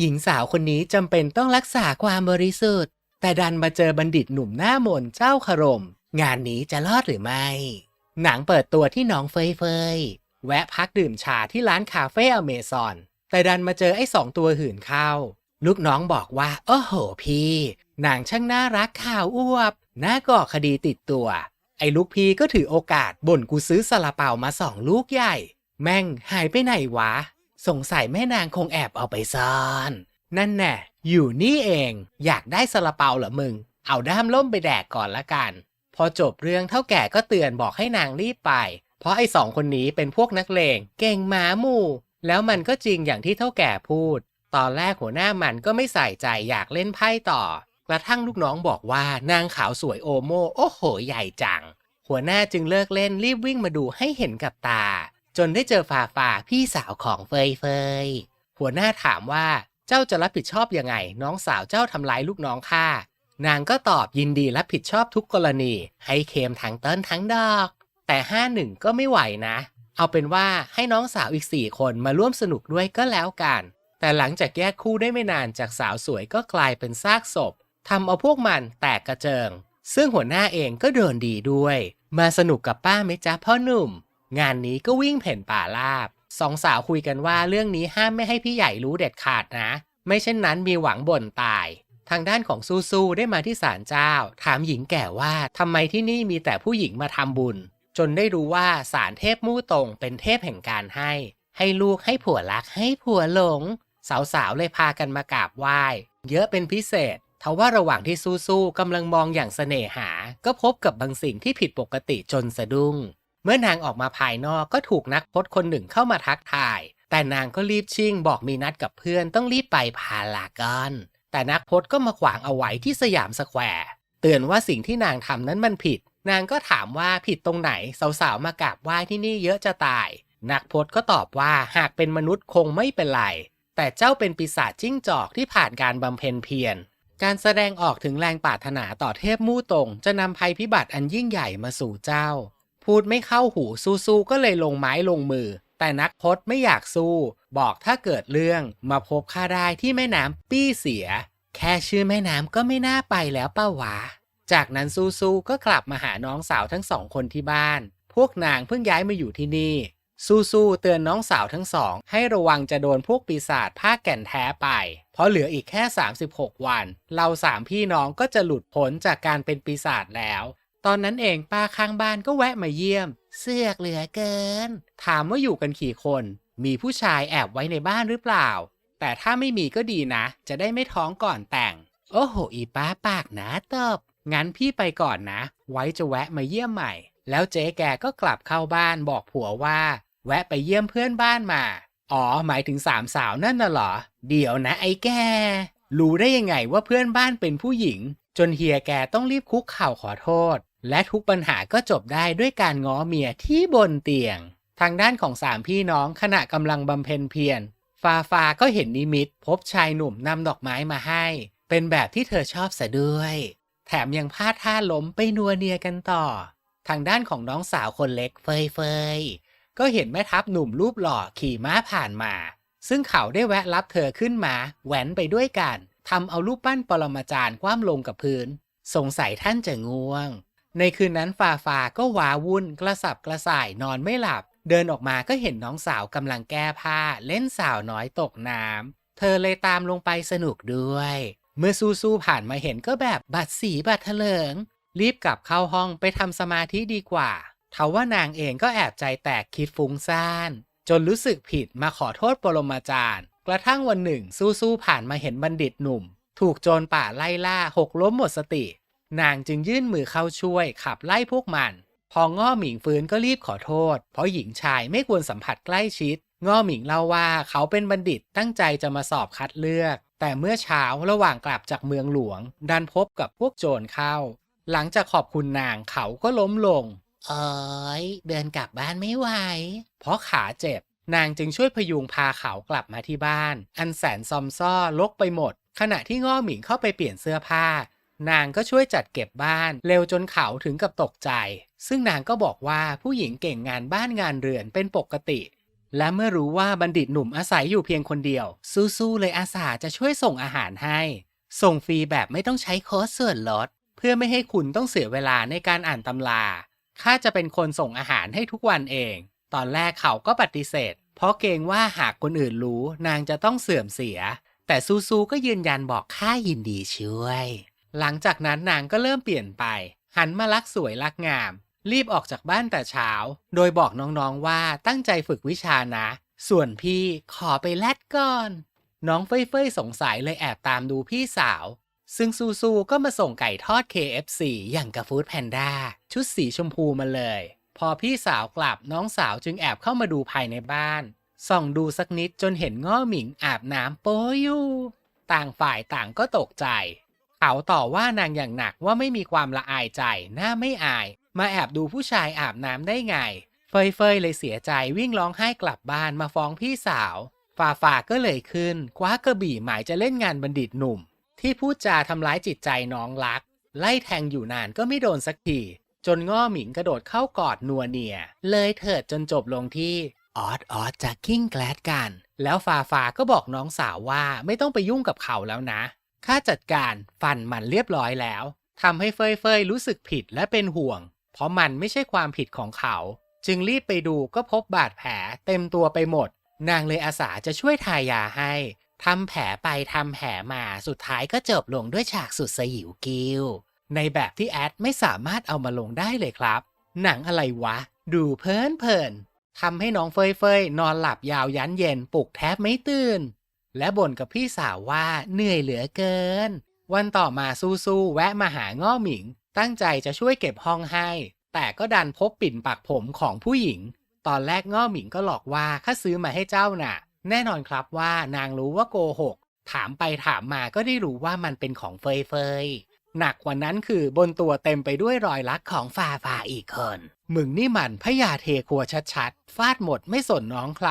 หญิงสาวคนนี้จำเป็นต้องรักษาความบริสุทธิ์ แต่ดันมาเจอบัณฑิตหนุ่มหน้ามนเจ้าคารม งานนี้จะรอดหรือไม่ หนังเปิดตัวที่หน้องเฟยเฟยแวะพักดื่มชาที่ร้านคาเฟ่อเมซอน แต่ดันมาเจอไอ้สองตัวหื่นเข้า ลูกน้องบอกว่า โอ้โหพี่นางช่างน่ารักข่าวอ้วบน่าก่อคดีติดตัว ไอ้ลูกพี่ก็ถือโอกาสบ่นกูซื้อซาลาเปามาสองลูกใหญ่ แม่งหายไปไหนวะ สงสัยแม่นางคงแอบเอาไปซ่อน นั่นแน่อยู่นี่เอง อยากได้ซาลาเปาเหรอมึง เอาด้ามล่มไปแดกก่อนละกัน พอจบเรื่องเท่าแก่ก็เตือนบอกให้นางรีบไป เพราะไอ้สองคนนี้เป็นพวกนักเลง เก่งหมาหมู่ แล้วมันก็จริงอย่างที่เท่าแก่พูด ตอนแรกหัวหน้ามันก็ไม่ใส่ใจอยากเล่นไพ่ต่อ กระทั่งลูกน้องบอกว่านางขาวสวยโอโมโอ้โหใหญ่จัง หัวหน้าจึงเลิกเล่นรีบวิ่งมาดูให้เห็นกับตา จนได้เจอฝ่าฝ่าพี่สาวของเฟยเฟยหัวหน้าถามว่าเจ้าจะรับผิดชอบยังไง น้องสาวเจ้าทำร้ายลูกน้องข้านางก็ตอบยินดีรับผิดชอบทุกกรณี ให้เคมทั้งต้นทั้งดอก แต่ห้าหนึ่งก็ไม่ไหวนะ เอาเป็นว่าให้น้องสาวอีกสี่คนมาร่วมสนุกด้วยก็แล้วกัน แต่หลังจากแยกคู่ได้ไม่นานจากสาวสวยก็กลายเป็นซากศพทำเอาพวกมันแตกกระเจิง ซึ่งหัวหน้าเองก็เดินดีด้วย มาสนุกกับป้าไหมจ๊ะพ่อหนุ่ม งานนี้ก็วิ่งเพ่นป่าลาบสองสาวคุยกันว่าเรื่องนี้ห้ามไม่ให้พี่ใหญ่รู้เด็ดขาดนะ ไม่เช่นนั้นมีหวังบ่นตาย ทางด้านของซูซูได้มาที่ศาลเจ้า ถามหญิงแก่ว่าทำไมที่นี่มีแต่ผู้หญิงมาทำบุญ จนได้รู้ว่าศาลเทพมู่ตงเป็นเทพแห่งการให้ ให้ลูกให้ผัวรักให้ผัวหลง สาวๆเลยพากันมากราบไหว้ เยอะเป็นพิเศษทว่าระหว่างที่ซูซูกำลังมองอย่างเสน่หา ก็พบกับบางสิ่งที่ผิดปกติจนสะดุ้ง เมื่อนางออกมาภายนอกก็ถูกนักพจน์คนหนึ่งเข้ามาทักทาย แต่นางก็รีบชิ่งบอกมีนัดกับเพื่อนต้องรีบไปพาลากอน แต่นักพจน์ก็มาขวางเอาไว้ที่สยามสแควร์เตือนว่าสิ่งที่นางทำนั้นมันผิด นางก็ถามว่าผิดตรงไหนสาวๆมากราบไหว้ที่นี่เยอะจะตาย นักพจน์ก็ตอบว่าหากเป็นมนุษย์คงไม่เป็นไร แต่เจ้าเป็นปีศาจจิ้งจอกที่ผ่านการบำเพ็ญเพียรการแสดงออกถึงแรงปรารถนาต่อเทพมู่ตรง จะนำภัยพิบัติอันยิ่งใหญ่มาสู่เจ้า พูดไม่เข้าหูสู้ๆก็เลยลงไม้ลงมือ แต่นักพจน์ไม่อยากสู้ บอกถ้าเกิดเรื่องมาพบข้าได้ที่แม่น้ำปี้เสีย แค่ชื่อแม่น้ำก็ไม่น่าไปแล้วป้าวะ จากนั้นสู้ๆก็กลับมาหาน้องสาวทั้งสองคนที่บ้าน พวกนางเพิ่งย้ายมาอยู่ที่นี่สู้ๆเตือนน้องสาวทั้งสอง ให้ระวังจะโดนพวกปีศาจผ้าแก่นแท้ไป เพราะเหลืออีกแค่ 36 วัน เราสามพี่น้องก็จะหลุดพ้นจากการเป็นปีศาจแล้ว ตอนนั้นเองป้าข้างบ้านก็แวะมาเยี่ยม เสือกเหลือเกิน ถามว่าอยู่กันกี่คน มีผู้ชายแอบไว้ในบ้านหรือเปล่า แต่ถ้าไม่มีก็ดีนะ จะได้ไม่ท้องก่อนแต่ง โอ้โห อีป้าปากหนาตบงั้นพี่ไปก่อนนะ ไว้จะแวะมาเยี่ยมใหม่ แล้วเจ๊แกก็กลับเข้าบ้านบอกผัวว่า แวะไปเยี่ยมเพื่อนบ้านมา อ๋อ หมายถึงสามสาวนั่นน่ะเหรอ เดี๋ยวนะไอ้แก รู้ได้ยังไงว่าเพื่อนบ้านเป็นผู้หญิงจนเฮียแกต้องรีบคุกเข่าขอโทษ และทุกปัญหาก็จบได้ด้วยการง้อเมียที่บนเตียง ทางด้านของสามพี่น้องขณะกำลังบำเพ็ญเพียรฟาฟาก็เห็นนิมิต พบชายหนุ่มนำดอกไม้มาให้ เป็นแบบที่เธอชอบซะด้วย แถมยังพาดท่าล้มไปนัวเนียกันต่อ ทางด้านของน้องสาวคนเล็กเฟยเฟยก็เห็นแม่ทัพหนุ่มรูปหล่อขี่ม้าผ่านมา ซึ่งเขาได้แวะรับเธอขึ้นมาแหวนไปด้วยกันทำเอารูปปั้นปรมาจารย์คว่ำลงกับพื้น สงสัยท่านจะง่วง ในคืนนั้นฟาฟาก็ว้าวุ่นกระสับกระส่ายนอนไม่หลับ เดินออกมาก็เห็นน้องสาวกำลังแก้ผ้า เล่นสาวน้อยตกน้ำเธอเลยตามลงไปสนุกด้วย เมื่อซูซูผ่านมาเห็นก็แบบบัดสีบัดเถลิง รีบกลับเข้าห้องไปทำสมาธิดีกว่าทว่านางเองก็แอบใจแตกคิดฟุ้งซ่าน จนรู้สึกผิดมาขอโทษปรมาจารย์ กระทั่งวันหนึ่งสู้ๆผ่านมาเห็นบัณฑิตหนุ่ม ถูกโจรป่าไล่ล่าหกล้มหมดสติ นางจึงยื่นมือเข้าช่วยขับไล่พวกมัน พอง้อหมิงฟื้นก็รีบขอโทษ เพราะหญิงชายไม่ควรสัมผัสใกล้ชิด ง้อหมิงเล่าว่าเขาเป็นบัณฑิตตั้งใจจะมาสอบคัดเลือก แต่เมื่อเช้าระหว่างกลับจากเมืองหลวง ดันพบกับพวกโจรเข้า หลังจากขอบคุณนางเขาก็ล้มลงเอ้ยเดินกลับบ้านไม่ไหว เพราะขาเจ็บ นางจึงช่วยพยุงพาเขากลับมาที่บ้าน อันแสนซอมซ่อลกไปหมด ขณะที่ง้อหมิงเข้าไปเปลี่ยนเสื้อผ้า นางก็ช่วยจัดเก็บบ้านเร็วจนเขาถึงกับตกใจ ซึ่งนางก็บอกว่าผู้หญิงเก่งงานบ้านงานเรือนเป็นปกติ และเมื่อรู้ว่าบัณฑิตหนุ่มอาศัยอยู่เพียงคนเดียว สู้ๆเลยอาสาจะช่วยส่งอาหารให้ ส่งฟรีแบบไม่ต้องใช้ค้ดส่วนลด เพื่อไม่ให้คุณต้องเสียเวลาในการอ่านตำรา ข้าจะเป็นคนส่งอาหารให้ทุกวันเอง ตอนแรกเขาก็ปฏิเสธ เพราะเกรงว่าหากคนอื่นรู้ นางจะต้องเสื่อมเสีย แต่ซูซูก็ยืนยันบอกข้ายินดีช่วย หลังจากนั้นนางก็เริ่มเปลี่ยนไป หันมารักสวยรักงาม รีบออกจากบ้านแต่เช้า โดยบอกน้องๆว่าตั้งใจฝึกวิชานะ ส่วนพี่ขอไปแลดก่อน น้องเฟยๆสงสัยเลยแอบตามดูพี่สาว ซึ่งซูซูก็มาส่งไก่ทอด KFC อย่างกับฟู้ดแพนด้าชุดสีชมพูมาเลย พอพี่สาวกลับน้องสาวจึงแอบเข้ามาดูภายในบ้านส่องดูสักนิดจนเห็นง้อหมิงอาบน้ำโปอยู่ ต่างฝ่ายต่างก็ตกใจ เขาต่อว่านางอย่างหนักว่าไม่มีความละอายใจหน้าไม่อาย มาแอบดูผู้ชายอาบน้ำได้ไง เฟยเฟยเลยเสียใจวิ่งร้องไห้กลับบ้านมาฟ้องพี่สาวฝ่าฝ่าก็เลยขึ้นคว้ากระบี่หมายจะเล่นงานบัณฑิตหนุ่ม ที่พูดจาทำร้ายจิตใจน้องรัก ไล่แทงอยู่นานก็ไม่โดนสักทีจนง้อหมิงกระโดดเข้ากอดนัวเนีย เลยเถิดจนจบลงที่ออดออดจะกิ้งแกลดกัน แล้วฟาฟาก็บอกน้องสาวว่าไม่ต้องไปยุ่งกับเขาแล้วนะ ข้าจัดการฟันมันเรียบร้อยแล้วทำให้เฟยเฟยรู้สึกผิดและเป็นห่วง เพราะมันไม่ใช่ความผิดของเขา จึงรีบไปดูก็พบบาดแผลเต็มตัวไปหมด นางเลยอาสาจะช่วยทายาให้ทำแผลไปทำแผลมาสุดท้ายก็จบลงด้วยฉากสุดสยิวกิวในแบบที่แอดไม่สามารถเอามาลงได้เลยครับ หนังอะไรวะ ดูเพลินเพลินทำให้น้องเฟยเฟยนอนหลับยาวยันเย็นปลุกแทบไม่ตื่น และบ่นกับพี่สาวว่าเหนื่อยเหลือเกิน วันต่อมาซูซูแวะมาหาง้อหมิง ตั้งใจจะช่วยเก็บห้องให้ แต่ก็ดันพบปิ่นปักผมของผู้หญิง ตอนแรกง้อหมิงก็หลอกว่าข้าซื้อมาให้เจ้าน่ะ แน่นอนครับว่านางรู้ว่าโกหก ถามไปถามมาก็ได้รู้ว่ามันเป็นของเฟยเฟยหนักกว่านั้นคือบนตัวเต็มไปด้วยรอยลักของฟาฟาอีกคน มึงนี่มันพยาเทครัวชัดๆ ฟาดหมดไม่สนน้องใคร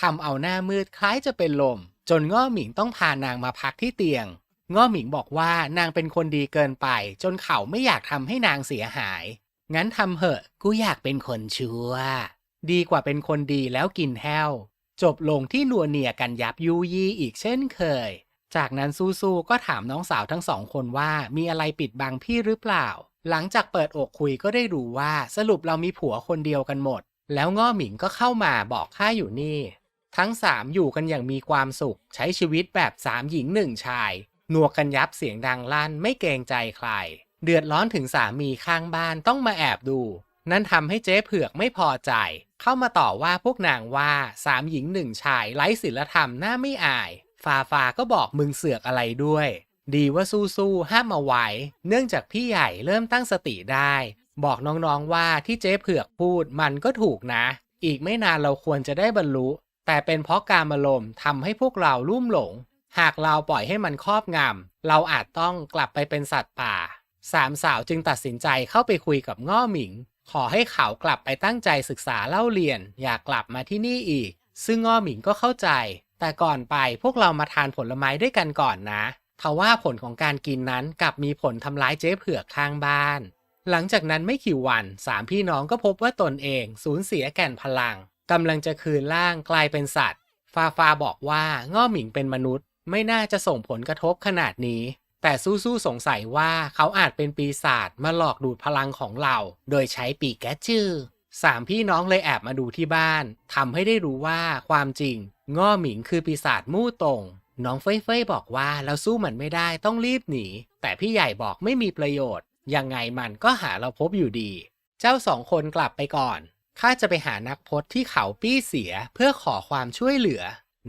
ทำเอาหน้ามืดคล้ายจะเป็นลม จนง้อหมิงต้องพานางมาพักที่เตียง ง้อหมิงบอกว่านางเป็นคนดีเกินไป จนเขาไม่อยากทำให้นางเสียหาย งั้นทำเหอะ กูอยากเป็นคนชั่ว ดีกว่าเป็นคนดีแล้วกินแห้ว จบลงที่นัวเนียกันยับยุยี่อีกเช่นเคย จากนั้นซูซูก็ถามน้องสาวทั้งสองคนว่ามีอะไรปิดบังพี่หรือเปล่า หลังจากเปิดอกคุยก็ได้รู้ว่าสรุปเรามีผัวคนเดียวกันหมด แล้วง้อหมิงก็เข้ามาบอกข้าอยู่นี่ ทั้งสามอยู่กันอย่างมีความสุข ใช้ชีวิตแบบสามหญิงหนึ่งชายนัวกันยับเสียงดังลั่นไม่เกรงใจใคร เดือดร้อนถึงสามีข้างบ้านต้องมาแอบดู นั่นทำให้เจ๊เผือกไม่พอใจ เข้ามาต่อว่าพวกนางว่าสามหญิงหนึ่งชายไร้ศีลธรรมน่าไม่อาย ฟาฟาก็บอกมึงเสือกอะไรด้วย ดีว่าสู้ๆห้ามเอาไว้ เนื่องจากพี่ใหญ่เริ่มตั้งสติได้ บอกน้องๆว่าที่เจ๊เผือกพูดมันก็ถูกนะ อีกไม่นานเราควรจะได้บรรลุ แต่เป็นเพราะการมาลมทำให้พวกเราลุ่มหลง หากเราปล่อยให้มันครอบงำเราอาจต้องกลับไปเป็นสัตว์ป่า สามสาวจึงตัดสินใจเข้าไปคุยกับง่อหมิง ขอให้เขากลับไปตั้งใจศึกษาเล่าเรียน อย่ากลับมาที่นี่อีก ซึ่งง่อหมิงก็เข้าใจ แต่ก่อนไปพวกเรามาทานผลไม้ด้วยกันก่อนนะทว่าผลของการกินนั้นกลับมีผลทำร้ายเจ๊เผือกข้างบ้าน หลังจากนั้นไม่กี่วันสามพี่น้องก็พบว่าตนเองสูญเสียแก่นพลัง กำลังจะคืนร่างกลายเป็นสัตว์ ฟาฟาบอกว่าง่อหมิงเป็นมนุษย์ ไม่น่าจะส่งผลกระทบขนาดนี้ แต่สู้ๆสงสัยว่าเขาอาจเป็นปีศาจมาหลอกดูดพลังของเรา โดยใช้ปีแกจื้อสามพี่น้องเลยแอบมาดูที่บ้านทำให้ได้รู้ว่าความจริง ง่อหมิงคือปีศาจมู่ตงน้องเฟยเฟยบอกว่าเราสู้มันไม่ได้ต้องรีบหนี แต่พี่ใหญ่บอกไม่มีประโยชน์ ยังไงมันก็หาเราพบอยู่ดี เจ้าสองคนกลับไปก่อน ข้าจะไปหานักพจน์ที่เขาปี้เสียเพื่อขอความช่วยเหลือ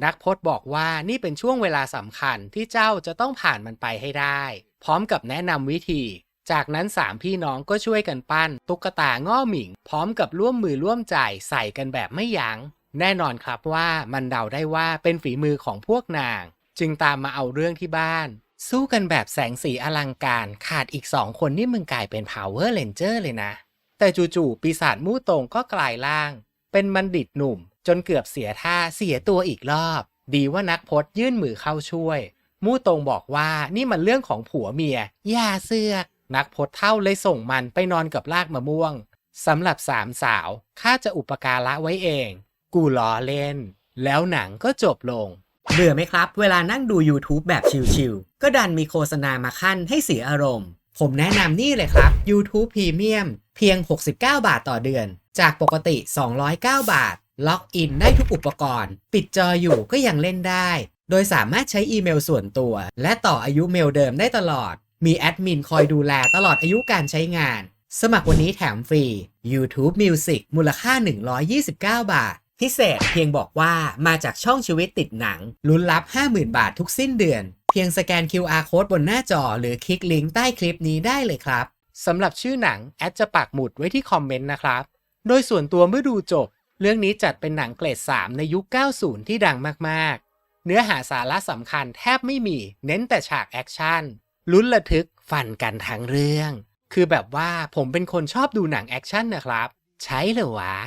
นักพจน์บอกว่านี่เป็นช่วงเวลาสำคัญที่เจ้าจะต้องผ่านมันไปให้ได้ พร้อมกับแนะนำวิธี จากนั้นสามพี่น้องก็ช่วยกันปั้น ตุ๊กตาง่อหมิง พร้อมกับร่วมมือร่วมใจใส่กันแบบไม่ยัง้ง แน่นอนครับว่ามันเดาได้ว่าเป็นฝีมือของพวกนาง จึงตามมาเอาเรื่องที่บ้าน สู้กันแบบแสงสีอลังการขาดอีกสองคนนี่มึงกลายเป็น Power Ranger เลยนะ แต่จู่ๆปีศาจมู่ตรงก็กลายร่าง เป็นบัณฑิตหนุ่ม จนเกือบเสียท่าเสียตัวอีกรอบ ดีว่านักพจน์ยื่นมือเข้าช่วย มู่ตรงบอกว่านี่มันเรื่องของผัวเมียอย่าเสือกนักพจน์เท่าเลยส่งมันไปนอนกับรากมะม่วงสำหรับสามสาวข้าจะอุปการะไว้เอง กูล้อเล่น แล้วหนังก็จบลงเบื่อไหมครับ เวลานั่งดู YouTube แบบชิลๆก็ดันมีโฆษณามาขั้นให้เสียอารมณ์ ผมแนะนำนี่เลยครับ YouTube Premium เพียง 69 บาทต่อเดือน จากปกติ 209 บาท ล็อกอินได้ทุกอุปกรณ์ ปิดจออยู่ก็ยังเล่นได้ โดยสามารถใช้อีเมลส่วนตัว และต่ออายุเมลเดิมได้ตลอด มีแอดมินคอยดูแลตลอดอายุการใช้งาน สมัครวันนี้แถมฟรี YouTube Music มูลค่า 129 บาท พิเศษเพียงบอกว่ามาจากช่องชีวิตติดหนัง ลุ้นรับ 50,000 บาททุกสิ้นเดือน เพียงสแกน QR Code บนหน้าจอ หรือคลิกลิงก์ใต้คลิปนี้ได้เลยครับ สำหรับชื่อหนังแอดจะปักหมุดไว้ที่คอมเมนต์นะครับ โดยส่วนตัวเมื่อดูจบ เรื่องนี้จัดเป็นหนังเกรด 3 ในยุค 90 ที่ดังมากๆ เนื้อหาสาระสำคัญแทบไม่มี เน้นแต่ฉากแอคชั่น ลุ้นระทึก ฟันกันทั้งเรื่อง คือแบบว่าผมเป็นคนชอบดูหนังแอคชั่นนะครับ ใช่เหรอวะ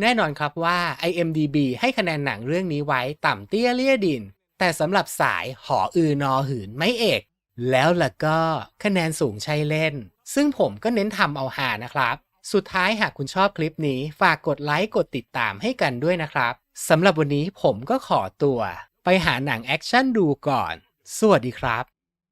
แน่นอนครับว่า IMDB ให้คะแนนหนังเรื่องนี้ไว้ต่ำเตี้ยเลี่ยดิน แต่สำหรับสายหออือนอหืนไม่เอก แล้วล่ะก็คะแนนสูงใช่เล่น ซึ่งผมก็เน้นทำเอาหานะครับ สุดท้ายหากคุณชอบคลิปนี้ฝากกดไลค์กดติดตามให้กันด้วยนะครับสำหรับวันนี้ผมก็ขอตัว ไปหาหนังแอคชั่นดูก่อน สวัสดีครับ